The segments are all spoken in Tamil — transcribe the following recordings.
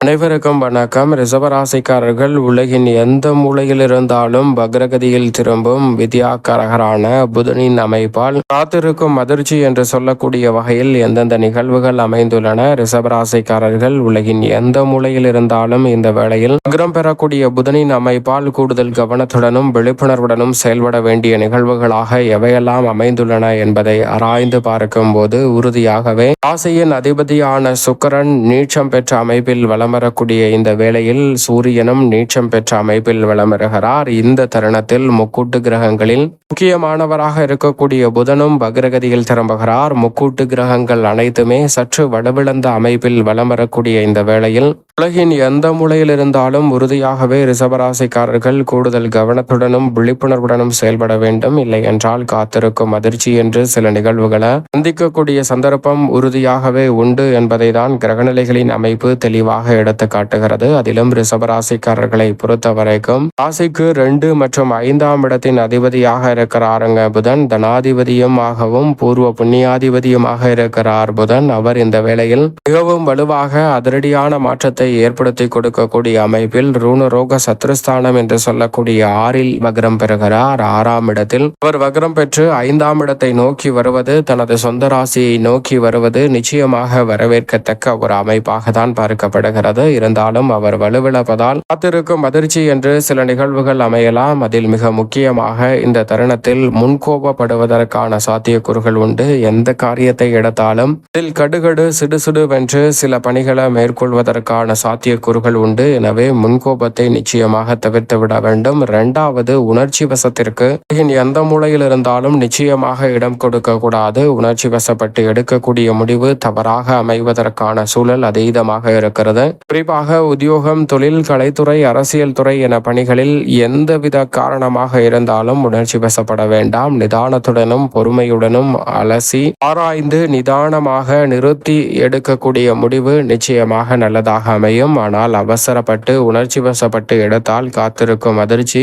அனைவருக்கும் வணக்கம். ரிசவராசிக்காரர்கள் உலகின் எந்த மூலையில் இருந்தாலும் பக்ரகதியில் திரும்பும் வித்யாக்காரகரான புதனின் அமைப்பால் காத்திருக்கும் அதிர்ச்சி என்று சொல்லக்கூடிய வகையில் எந்தெந்த நிகழ்வுகள் அமைந்துள்ளன? ரிசவராசிக்காரர்கள் உலகின் எந்த மூலையில் இருந்தாலும் இந்த வேளையில் அக்ரம் பெறக்கூடிய புதனின் அமைப்பால் கூடுதல் கவனத்துடனும் விழிப்புணர்வுடனும் செயல்பட வேண்டிய நிகழ்வுகளாக எவையெல்லாம் அமைந்துள்ளன என்பதை ஆராய்ந்து பார்க்கும் போது உறுதியாகவே ராசியின் அதிபதியான சுக்கரன் நீச்சம் பெற்ற அமைப்பில் வளம் வரக்கூடிய இந்த வேளையில் சூரியனும் நீச்சம் பெற்ற அமைப்பில் வளமருகிறார். இந்த தருணத்தில் முக்கூட்டு கிரகங்களில் முக்கியமானவராக இருக்கக்கூடிய புதனும் பகிரகதியில் திரும்புகிறார். முக்கூட்டு கிரகங்கள் அனைத்துமே சற்று வடவிழந்த அமைப்பில் வலம் வரக்கூடிய இந்த வேளையில் உலகின் எந்த மூலையில் இருந்தாலும் உறுதியாகவே ரிசவராசிக்காரர்கள் கூடுதல் கவனத்துடனும் விழிப்புணர்வுடனும் செயல்பட வேண்டும். இல்லை என்றால் காத்திருக்கும் அதிர்ச்சி என்று சில நிகழ்வுகளை சந்திக்கக்கூடிய சந்தர்ப்பம் உறுதியாகவே உண்டு என்பதை தான் கிரகநிலைகளின் அமைப்பு தெளிவாக எடுத்து காட்டுகிறது அதிலும் ரிசவராசிக்காரர்களை பொறுத்த வரைக்கும் ராசிக்கு ரெண்டு மற்றும் ஐந்தாம் இடத்தின் அதிபதியாக இருக்கிறாருங்க புதன். தனாதிபதியும் ஆகவும் பூர்வ புண்ணியாதிபதியுமாக இருக்கிறார் புதன். அவர் இந்த வேளையில் மிகவும் வலுவாக அதிரடியான மாற்றத்தை ஏற்படுத்தி கொடுக்கக்கூடிய அமைப்பில் ரூணரோக சத்ருஸ்தானம் என்று சொல்லக்கூடிய ஆறில் வக்ரம் பெறுகிறார். ஆறாம் இடத்தில் அவர் வக்ரம் பெற்று ஐந்தாம் இடத்தை நோக்கி வருவது தனது சொந்த ராசியை நோக்கி வருவது நிச்சயமாக வரவேற்கத்தக்க ஒரு அமைப்பாக தான் பார்க்கப்படுகிறது. இருந்தாலும் அவர் வலுவிழப்பதால் காத்திருக்கும் அதிர்ச்சி என்று சில நிகழ்வுகள் அமையலாம். அதில் மிக முக்கியமாக இந்த தருணத்தில் முன்கோபப்படுவதற்கான சாத்தியக்கூறுகள் உண்டு. எந்த காரியத்தை எடுத்தாலும் இதில் கடுகடு சிடு சிடுவென்று சில பணிகளை மேற்கொள்வதற்கான சாத்தியக்கூறுகள் உண்டு. எனவே முன்கோபத்தை நிச்சயமாக தவிர்த்து விட வேண்டும். இரண்டாவது உணர்ச்சி வசத்திற்கு. உலகின் எந்த மூலையில் இருந்தாலும் நிச்சயமாக இடம் கொடுக்க கூடாது. உணர்ச்சி வசப்பட்டு எடுக்கக்கூடிய முடிவு தவறாக அமைவதற்கான சூழல் அதீதமாக இருக்கிறது. குறிப்பாக உத்தியோகம் தொழில் கலைத்துறை அரசியல் துறை என பணிகளில் எந்தவித காரணமாக இருந்தாலும் உணர்ச்சி வசப்பட வேண்டாம். நிதானத்துடனும் பொறுமையுடனும் அலசி ஆராய்ந்து நிதானமாக நிறுத்தி எடுக்கக்கூடிய முடிவு நிச்சயமாக நல்லதாக அமையும். ஆனால் அவசரப்பட்டு உணர்ச்சி வசப்பட்டு எடுத்தால் காத்திருக்கும் அதிர்ச்சி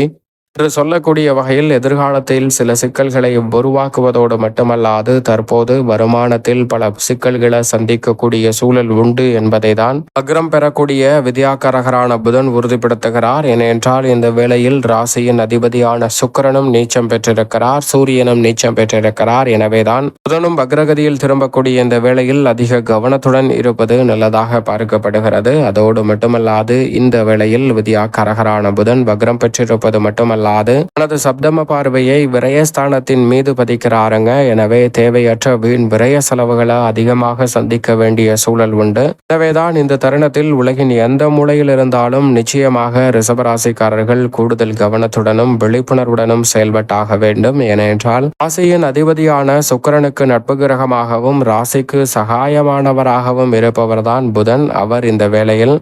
என்று சொல்லக்கூடிய வகையில் எதிர்காலத்தில் சில சிக்கல்களை உருவாக்குவதோடு மட்டுமல்லாது தற்போது வருமானத்தில் பல சிக்கல்களை சந்திக்கக்கூடிய சூழல் உண்டு என்பதை தான் அக்ரம் பெறக்கூடிய வித்யாகரகரான புதன் உறுதிப்படுத்துகிறார். ஏனென்றால் இந்த வேளையில் ராசியின் அதிபதியான சுக்கரனும் நீச்சம் பெற்றிருக்கிறார் சூரியனும் நீச்சம் பெற்றிருக்கிறார். எனவேதான் புதனும் அக்ரகதியில் திரும்பக்கூடிய இந்த வேளையில் அதிக கவனத்துடன் இருப்பது நல்லதாக பார்க்கப்படுகிறது. அதோடு மட்டுமல்லாது இந்த வேளையில் வித்யாகரகரான புதன் வக்ரம் பெற்றிருப்பது இயலாது தனது சப்தம பார்வையை விரயஸ்தானத்தின் மீது பதிக்கிறாருங்க. எனவே தேவையற்ற வீண் விரய செலவுகளை அதிகமாக சந்திக்க வேண்டிய சூழல் உண்டு. எனவேதான் இந்த தருணத்தில் உலகின் எந்த மூலையில் இருந்தாலும் நிச்சயமாக ரிசபராசிக்காரர்கள் கூடுதல் கவனத்துடனும் விழிப்புணர்வுடனும் செயல்பட்டாக வேண்டும். ஏனென்றால் ராசியின் அதிபதியான சுக்கரனுக்கு நட்பு கிரகமாகவும் ராசிக்கு சகாயமானவராகவும் இருப்பவர்தான் புதன். அவர் இந்த வேளையில்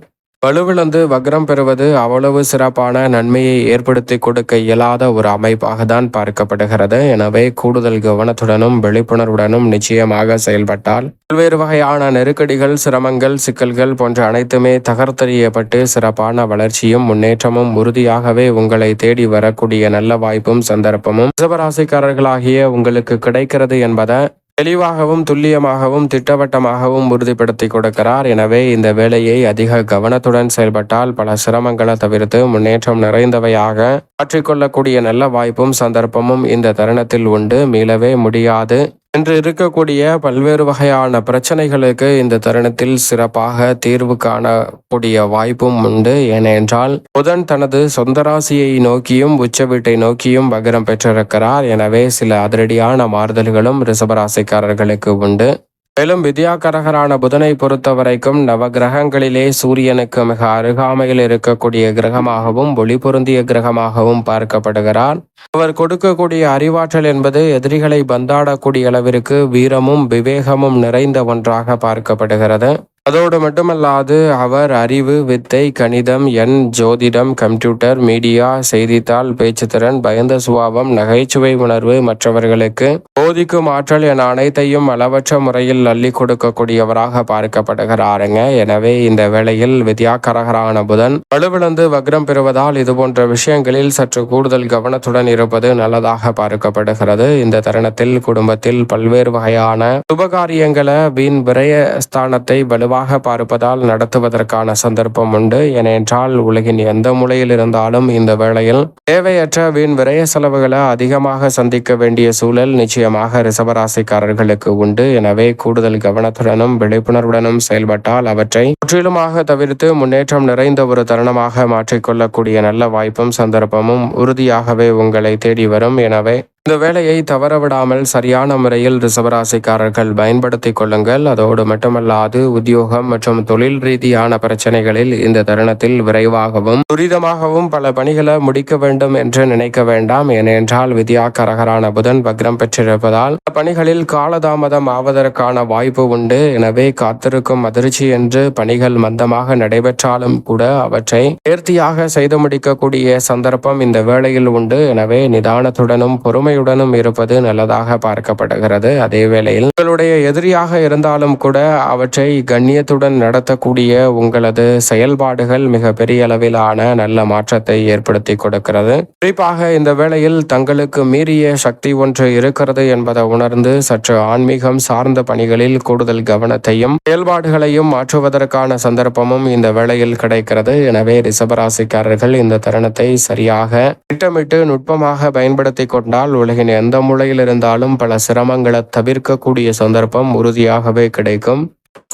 வலுவிழந்து வக்ரம் பெறுவது அவ்வளவு சிறப்பான நன்மையை ஏற்படுத்தி கொடுக்க இயலாத ஒரு அமைப்பாக தான் பார்க்கப்படுகிறது. எனவே கூடுதல் கவனத்துடனும் விழிப்புணர்வுடனும் நிச்சயமாக செயல்பட்டால் பல்வேறு வகையான நெருக்கடிகள் சிரமங்கள் சிக்கல்கள் போன்ற அனைத்துமே தகர்த்தெறியப்பட்டு சிறப்பான வளர்ச்சியும் முன்னேற்றமும் உறுதியாகவே உங்களை தேடி வரக்கூடிய நல்ல வாய்ப்பும் சந்தர்ப்பமும். ரிசவராசிக்காரர்களாகிய உங்களுக்கு கிடைக்கிறது என்பதை தெளிவாகவும் துல்லியமாகவும் திட்டவட்டமாகவும் உறுதிப்படுத்தி கொடுக்கிறார். எனவே இந்த வேலையை அதிக கவனத்துடன் செயல்பட்டால் பல சிரமங்களை தவிர்த்து முன்னேற்றம் நிறைந்தவையாக மாற்றிக்கொள்ளக்கூடிய நல்ல வாய்ப்பும் சந்தர்ப்பமும் இந்த தருணத்தில் உண்டு. மீளவே முடியாது. என்று இருக்கக்கூடிய பல்வேறு வகையான பிரச்சனைகளுக்கு இந்த தருணத்தில் சிறப்பாக தீர்வு காணக்கூடிய வாய்ப்பும் உண்டு. ஏனென்றால் புதன் தனது சொந்த ராசியை நோக்கியும் உச்ச வீட்டை நோக்கியும் பகிரம் பெற்றிருக்கிறார். எனவே சில அதிரடியான மாறுதல்களும் ரிசபராசிக்காரர்களுக்கு உண்டு. மேலும் வித்யாகரகரான புதனை பொறுத்த வரைக்கும் நவ கிரகங்களிலே சூரியனுக்கு மிக அருகாமையில் இருக்கக்கூடிய கிரகமாகவும் ஒளி பொருந்திய கிரகமாகவும் பார்க்கப்படுகிறார். அவர் கொடுக்கக்கூடிய அறிவாற்றல் என்பது எதிரிகளை பந்தாடக்கூடிய அளவிற்கு வீரமும் விவேகமும் நிறைந்த ஒன்றாக பார்க்கப்படுகிறது. அதோடு மட்டுமல்லாது அவர் அறிவு வித்தை கணிதம் எண் ஜோதிடம் கம்ப்யூட்டர் மீடியா செய்தித்தாள் பேச்சுத்திறன் பயந்த சுபாவம் நகைச்சுவை உணர்வு மற்றவர்களுக்கு போதிக்கும் ஆற்றல் என அனைத்தையும் அளவற்ற முறையில் அள்ளி கொடுக்கக்கூடியவராக பார்க்கப்படுகிறாருங்க. எனவே இந்த வேளையில் வித்யாகரகரான புதன் வலுவிழந்து வக்ரம் பெறுவதால் இதுபோன்ற விஷயங்களில் சற்று கூடுதல் கவனத்துடன் இருப்பது நல்லதாக பார்க்கப்படுகிறது. இந்த தருணத்தில் குடும்பத்தில் பல்வேறு வகையான சுபகாரியங்களை வீண் விரய ஸ்தானத்தை வலுவாக வலுவாக பார்ப்பதால் நடத்துவதற்கான சந்தர்ப்பம் உண்டு. ஏனென்றால் உலகின் எந்த மூலையில் இருந்தாலும் இந்த வேளையில் தேவையற்ற வீண் விரய செலவுகளை அதிகமாக சந்திக்க வேண்டிய சூழல் நிச்சயமாக ரிசவராசிக்காரர்களுக்கு உண்டு. எனவே கூடுதல் கவனத்துடனும் விழிப்புணர்வுடனும் செயல்பட்டால் அவற்றை முற்றிலுமாக தவிர்த்து முன்னேற்றம் நிறைந்த ஒரு தருணமாக மாற்றிக்கொள்ளக்கூடிய நல்ல வாய்ப்பும் சந்தர்ப்பமும் உறுதியாகவே உங்களை தேடி வரும். எனவே இந்த வேலையை தவறவிடாமல் சரியான முறையில் ரிசவராசிக்காரர்கள் பயன்படுத்திக் கொள்ளுங்கள். அதோடு மட்டுமல்லாது உத்தியோகம் மற்றும் தொழில் ரீதியான பிரச்சனைகளில் இந்த தருணத்தில் விரைவாகவும் துரிதமாகவும் பல பணிகளை முடிக்க வேண்டும் என்று நினைக்க வேண்டாம். ஏனென்றால் வித்யா கரகரான புதன் வக்ரம் பெற்றிருப்பதால் பணிகளில் காலதாமதம் ஆவதற்கான வாய்ப்பு உண்டு. எனவே காத்திருக்கும் அதிர்ச்சி என்று பணிகள் மந்தமாக நடைபெற்றாலும் கூட அவற்றை நேர்த்தியாக செய்து முடிக்கக்கூடிய சந்தர்ப்பம் இந்த வேளையில் உண்டு. எனவே நிதானத்துடனும் பொறுமை பொறுமையுடனும் இருப்பது நல்லதாக பார்க்கப்படுகிறது. அதே வேளையில் உங்களுடைய எதிரியாக இருந்தாலும் கூட அவற்றை கண்ணியத்துடன் நடத்தக்கூடிய உங்களது செயல்பாடுகள் மிக பெரிய அளவிலான நல்ல மாற்றத்தை ஏற்படுத்தி கொடுக்கிறது. குறிப்பாக இந்த வேளையில் தங்களுக்கு மீறிய சக்தி ஒன்று இருக்கிறது என்பதை உணர்ந்து சற்று ஆன்மீகம் சார்ந்த பணிகளில் கூடுதல் கவனத்தையும் செயல்பாடுகளையும் மாற்றுவதற்கான சந்தர்ப்பமும் இந்த வேளையில் கிடைக்கிறது. எனவே ரிசபராசிக்காரர்கள் இந்த தருணத்தை சரியாக திட்டமிட்டு நுட்பமாக பயன்படுத்தி கொண்டால் உலகின் எந்த மூலையில் இருந்தாலும் பல சிரமங்களை தவிர்க்கக்கூடிய சந்தர்ப்பம் உறுதியாகவே கிடைக்கும்.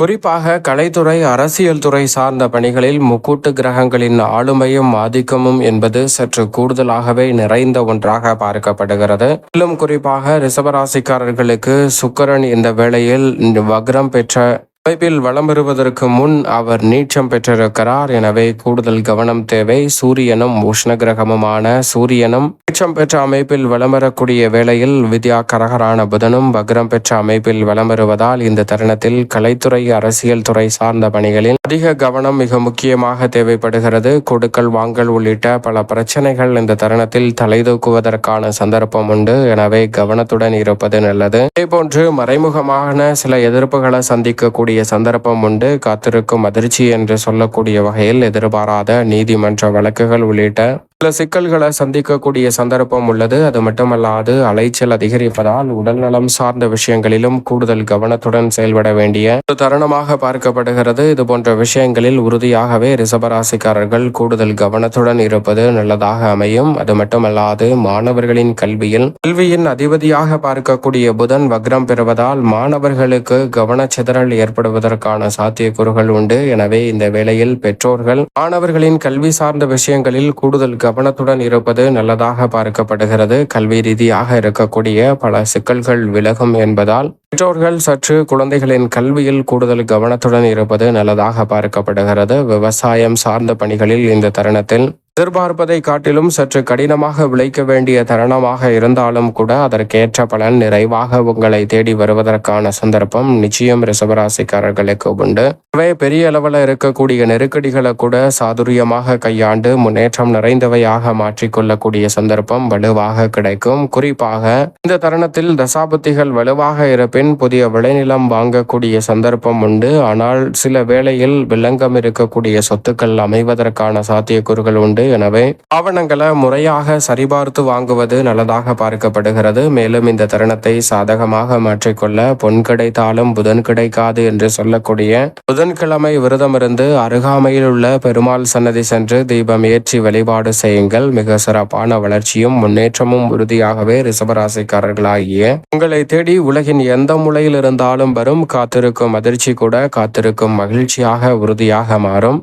குறிப்பாக கலைத்துறை அரசியல் துறை சார்ந்த பணிகளில் முக்கூட்டு கிரகங்களின் ஆளுமையும் ஆதிக்கமும் என்பது சற்று கூடுதலாகவே நிறைந்த ஒன்றாக பார்க்கப்படுகிறது. மேலும் குறிப்பாக ரிசவராசிக்காரர்களுக்கு சுக்கரன் இந்த வேளையில் வக்ரம் பெற்ற அமைப்பில் வளம் பெறுவதற்கு முன் அவர் நீச்சம் பெற்றிருக்கிறார். எனவே கூடுதல் கவனம் தேவை. சூரியனும் உஷ்ண கிரகமுமான சூரியனும் நீச்சம் பெற்ற அமைப்பில் வளம் வரக்கூடிய வேளையில் வித்யா கரகரான புதனும் வக்ரம் பெற்ற அமைப்பில் வளம் பெறுவதால் இந்த தருணத்தில் கலைத்துறை அரசியல் துறை சார்ந்த பணிகளில் அதிக கவனம் மிக முக்கியமாக தேவைப்படுகிறது. கொடுக்கல் வாங்கல் உள்ளிட்ட பல பிரச்சனைகள் இந்த தருணத்தில் தலைதூக்குவதற்கான சந்தர்ப்பம் உண்டு. எனவே கவனத்துடன் இருப்பது நல்லது. இதேபோன்று மறைமுகமான சில எதிர்ப்புகளை சந்திக்கக்கூடிய சந்தர்ப்பம் உண்டு. காத்திருக்கும் அதிர்ச்சி என்று சொல்லக்கூடிய வகையில் எதிர்பாராத நீதிமன்ற வழக்குகள் உள்ளிட்ட சில சிக்கல்களை சந்திக்கக்கூடிய சந்தர்ப்பம் உள்ளது. அது மட்டுமல்லாது அலைச்சல் அதிகரிப்பதால் உடல்நலம் சார்ந்த விஷயங்களிலும் கூடுதல் கவனத்துடன் செயல்பட வேண்டிய ஒரு தருணமாக பார்க்கப்படுகிறது. இது போன்ற விஷயங்களில் உறுதியாகவே ரிசபராசிக்காரர்கள் கூடுதல் கவனத்துடன் இருப்பது நல்லதாக அமையும். அது மட்டுமல்லாது மாணவர்களின் கல்வியில் கல்வியின் அதிபதியாக பார்க்கக்கூடிய புதன் வக்ரம் பெறுவதால் மாணவர்களுக்கு கவனச்சிதறல் ஏற்படுவதற்கான சாத்தியக்கூறுகள் உண்டு. எனவே இந்த வேளையில் பெற்றோர்கள் மாணவர்களின் கல்வி சார்ந்த விஷயங்களில் கூடுதல் கவனத்துடன் இருப்பது நல்லதாக பார்க்கப்படுகிறது. கல்வி ரீதியாக இருக்கக்கூடிய பல சிக்கல்கள் விலகும் என்பதால் பெற்றோர்கள் சற்று குழந்தைகளின் கல்வியில் கூடுதல் கவனத்துடன் இருப்பது நல்லதாக பார்க்கப்படுகிறது. விவசாயம் சார்ந்த பணிகளில் இந்த தருணத்தில் எதிர்பார்ப்பதை காட்டிலும் சற்று கடினமாக விளைக்க வேண்டிய தருணமாக இருந்தாலும் கூட அதற்கேற்ற பலன் நிறைவாக உங்களை தேடி வருவதற்கான சந்தர்ப்பம் நிச்சயம் ரிசவராசிக்காரர்களுக்கு உண்டு. இவை பெரிய அளவில் இருக்கக்கூடிய நெருக்கடிகளை கூட சாதுரியமாக கையாண்டு முன்னேற்றம் நிறைந்தவையாக மாற்றிக்கொள்ளக்கூடிய சந்தர்ப்பம் வலுவாக கிடைக்கும். குறிப்பாக இந்த தருணத்தில் தசாபுத்திகள் வலுவாக இருப்பின் புதிய விளைநிலம் வாங்கக்கூடிய சந்தர்ப்பம் உண்டு. ஆனால் சில வேளையில் வில்லங்கம் இருக்கக்கூடிய சொத்துக்கள் அமைவதற்கான சாத்தியக்கூறுகள் உண்டு. எனவே ஆவணங்களை முறையாக சரிபார்த்து வாங்குவது நல்லதாக பார்க்கப்படுகிறது. மேலும் இந்த தருணத்தை சாதகமாக மாற்றிக்கொள்ள பொன் கிடைத்தாலும் புதன் கிடைக்காது என்று சொல்லக்கூடிய புதன்கிழமை விரதமிருந்து அருகாமையில் உள்ள பெருமாள் சன்னதி சென்று தீபம் ஏற்றி வழிபாடு செய்யுங்கள். மிக சிறப்பான வளர்ச்சியும் முன்னேற்றமும் உறுதியாகவே ரிசபராசிக்காரர்களாகிய உங்களை தேடி உலகின் எந்த மூலையில் இருந்தாலும் வரும். காத்திருக்கும் அதிர்ச்சி கூட காத்திருக்கும் மகிழ்ச்சியாக உறுதியாக மாறும்.